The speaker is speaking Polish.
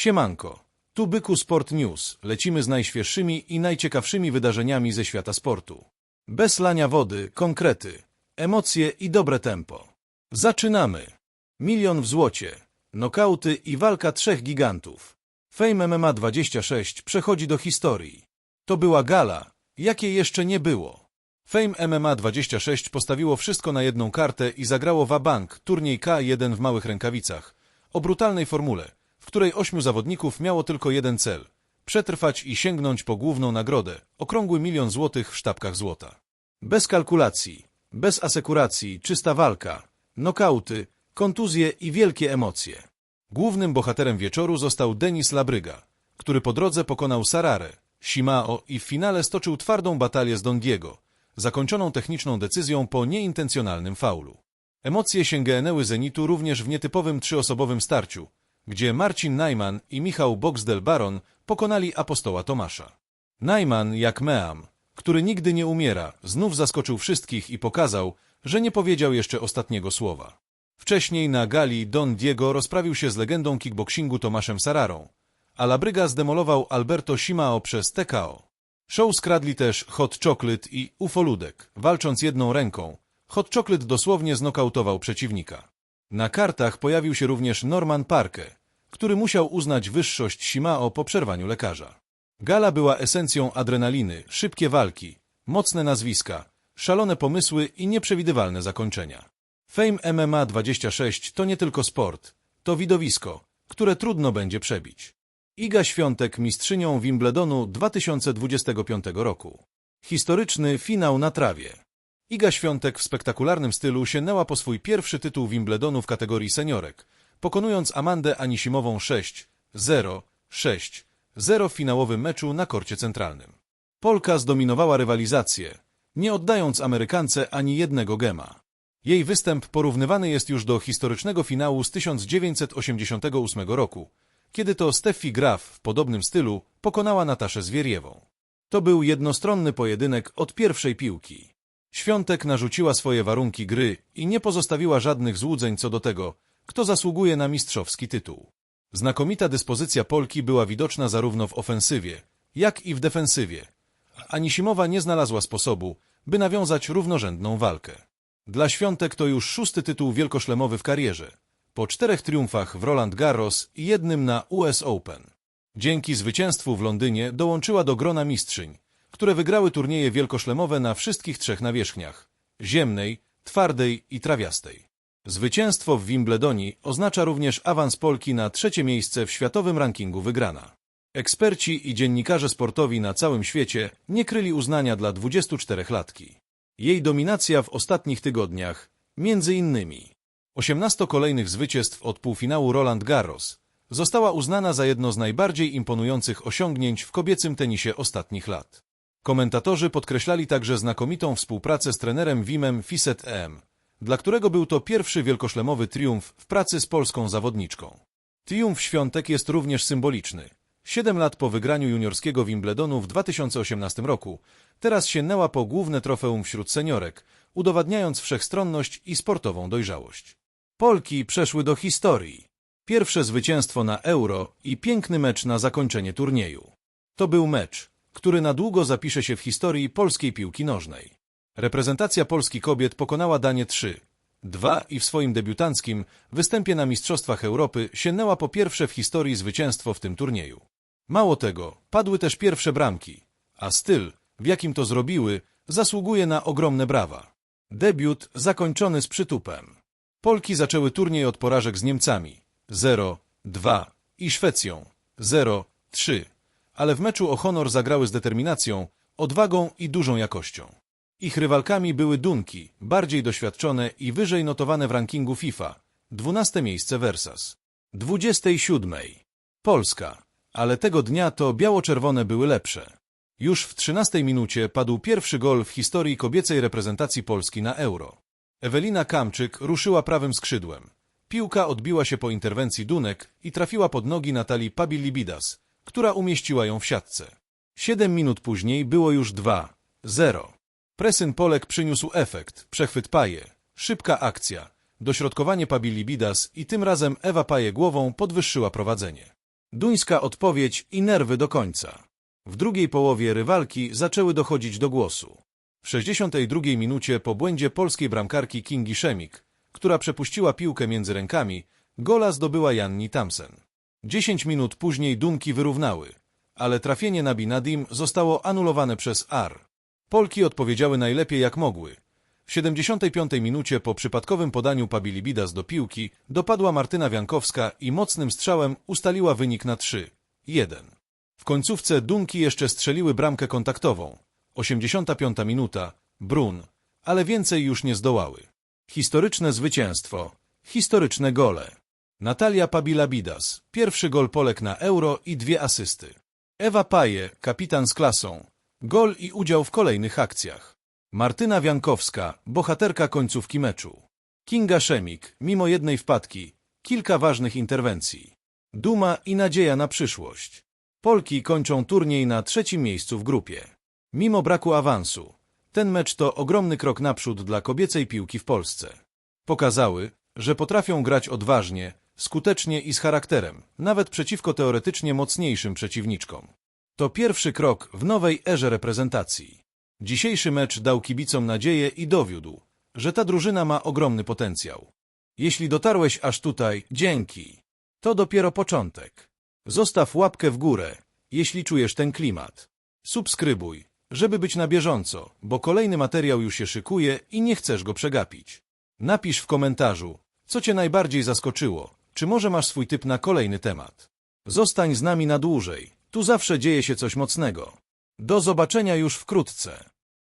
Siemanko, tu Byku Sport News. Lecimy z najświeższymi i najciekawszymi wydarzeniami ze świata sportu. Bez lania wody, konkrety, emocje i dobre tempo. Zaczynamy! Milion w złocie, nokauty i walka trzech gigantów. Fame MMA 26 przechodzi do historii. To była gala, jakiej jeszcze nie było. Fame MMA 26 postawiło wszystko na jedną kartę i zagrało Wabank, turniej K1 w małych rękawicach, o brutalnej formule, w której ośmiu zawodników miało tylko jeden cel – przetrwać i sięgnąć po główną nagrodę, okrągły milion złotych w sztabkach złota. Bez kalkulacji, bez asekuracji, czysta walka, nokauty, kontuzje i wielkie emocje. Głównym bohaterem wieczoru został Denis Labryga, który po drodze pokonał Sararę, Shimao i w finale stoczył twardą batalię z Don Diego, zakończoną techniczną decyzją po nieintencjonalnym faulu. Emocje sięgnęły Zenitu również w nietypowym trzyosobowym starciu, gdzie Marcin Najman i Michał Boxdel-Baron pokonali apostoła Tomasza. Najman, jak Meam, który nigdy nie umiera, znów zaskoczył wszystkich i pokazał, że nie powiedział jeszcze ostatniego słowa. Wcześniej na gali Don Diego rozprawił się z legendą kickboxingu Tomaszem Sararą, a Labryga zdemolował Alberto Simao przez TKO. Show skradli też Hot Chocolate i Ufoludek, walcząc jedną ręką. Hot Chocolate dosłownie znokautował przeciwnika. Na kartach pojawił się również Norman Parke, który musiał uznać wyższość Simao po przerwaniu lekarza. Gala była esencją adrenaliny, szybkie walki, mocne nazwiska, szalone pomysły i nieprzewidywalne zakończenia. Fame MMA 26 to nie tylko sport, to widowisko, które trudno będzie przebić. Iga Świątek mistrzynią Wimbledonu 2025 roku. Historyczny finał na trawie. Iga Świątek w spektakularnym stylu sięgnęła po swój pierwszy tytuł Wimbledonu w kategorii seniorek, pokonując Amandę Anisimową 6-0, 6-0 w finałowym meczu na korcie centralnym. Polka zdominowała rywalizację, nie oddając Amerykance ani jednego gema. Jej występ porównywany jest już do historycznego finału z 1988 roku, kiedy to Steffi Graf w podobnym stylu pokonała Nataszę Zwieriewą. To był jednostronny pojedynek od pierwszej piłki. Świątek narzuciła swoje warunki gry i nie pozostawiła żadnych złudzeń co do tego, kto zasługuje na mistrzowski tytuł. Znakomita dyspozycja Polki była widoczna zarówno w ofensywie, jak i w defensywie. Anisimowa nie znalazła sposobu, by nawiązać równorzędną walkę. Dla Świątek to już szósty tytuł wielkoszlemowy w karierze, po czterech triumfach w Roland Garros i jednym na US Open. Dzięki zwycięstwu w Londynie dołączyła do grona mistrzyń, które wygrały turnieje wielkoszlemowe na wszystkich trzech nawierzchniach – ziemnej, twardej i trawiastej. Zwycięstwo w Wimbledonie oznacza również awans Polki na trzecie miejsce w światowym rankingu wygrana. Eksperci i dziennikarze sportowi na całym świecie nie kryli uznania dla 24-latki. Jej dominacja w ostatnich tygodniach, między innymi 18 kolejnych zwycięstw od półfinału Roland Garros, została uznana za jedno z najbardziej imponujących osiągnięć w kobiecym tenisie ostatnich lat. Komentatorzy podkreślali także znakomitą współpracę z trenerem Wimem Fiset EM, dla którego był to pierwszy wielkoszlemowy triumf w pracy z polską zawodniczką. Triumf Świątek jest również symboliczny. Siedem lat po wygraniu juniorskiego Wimbledonu w 2018 roku, teraz sięgnęła po główne trofeum wśród seniorek, udowadniając wszechstronność i sportową dojrzałość. Polki przeszły do historii. Pierwsze zwycięstwo na Euro i piękny mecz na zakończenie turnieju. To był mecz, który na długo zapisze się w historii polskiej piłki nożnej. Reprezentacja Polski kobiet pokonała Danię 3, 2 i w swoim debiutanckim występie na Mistrzostwach Europy sięgnęła po pierwsze w historii zwycięstwo w tym turnieju. Mało tego, padły też pierwsze bramki, a styl, w jakim to zrobiły, zasługuje na ogromne brawa. Debiut zakończony z przytupem. Polki zaczęły turniej od porażek z Niemcami 0-2 i Szwecją 0-3, ale w meczu o honor zagrały z determinacją, odwagą i dużą jakością. Ich rywalkami były Dunki, bardziej doświadczone i wyżej notowane w rankingu FIFA, 12 miejsce Versas. 27. Polska, ale tego dnia to biało-czerwone były lepsze. Już w 13 minucie padł pierwszy gol w historii kobiecej reprezentacji Polski na Euro. Ewelina Kamczyk ruszyła prawym skrzydłem. Piłka odbiła się po interwencji Dunek i trafiła pod nogi Natalii Pabilibidas, która umieściła ją w siatce. Siedem minut później było już 2-0. Presyn Polek przyniósł efekt, przechwyt Paje, szybka akcja, dośrodkowanie Pabilibidas i tym razem Ewa Paje głową podwyższyła prowadzenie. Duńska odpowiedź i nerwy do końca. W drugiej połowie rywalki zaczęły dochodzić do głosu. W 62 minucie po błędzie polskiej bramkarki Kingi Szemik, która przepuściła piłkę między rękami, gola zdobyła Janni Tamsen. 10 minut później Dunki wyrównały, ale trafienie na Binadim zostało anulowane przez AR. Polki odpowiedziały najlepiej jak mogły. W 75 minucie po przypadkowym podaniu Pabilibidas do piłki dopadła Martyna Wiankowska i mocnym strzałem ustaliła wynik na 3-1. W końcówce Dunki jeszcze strzeliły bramkę kontaktową. 85 minuta, Brun, ale więcej już nie zdołały. Historyczne zwycięstwo, historyczne gole. Natalia Pabilabidas, pierwszy gol Polek na Euro i dwie asysty. Ewa Paje, kapitan z klasą, gol i udział w kolejnych akcjach. Martyna Wiankowska, bohaterka końcówki meczu. Kinga Szemik, mimo jednej wpadki, kilka ważnych interwencji. Duma i nadzieja na przyszłość. Polki kończą turniej na trzecim miejscu w grupie. Mimo braku awansu, ten mecz to ogromny krok naprzód dla kobiecej piłki w Polsce. Pokazały, że potrafią grać odważnie, skutecznie i z charakterem, nawet przeciwko teoretycznie mocniejszym przeciwniczkom. To pierwszy krok w nowej erze reprezentacji. Dzisiejszy mecz dał kibicom nadzieję i dowiódł, że ta drużyna ma ogromny potencjał. Jeśli dotarłeś aż tutaj, dzięki. To dopiero początek. Zostaw łapkę w górę, jeśli czujesz ten klimat. Subskrybuj, żeby być na bieżąco, bo kolejny materiał już się szykuje i nie chcesz go przegapić. Napisz w komentarzu, co Cię najbardziej zaskoczyło, czy może masz swój typ na kolejny temat. Zostań z nami na dłużej, tu zawsze dzieje się coś mocnego. Do zobaczenia już wkrótce.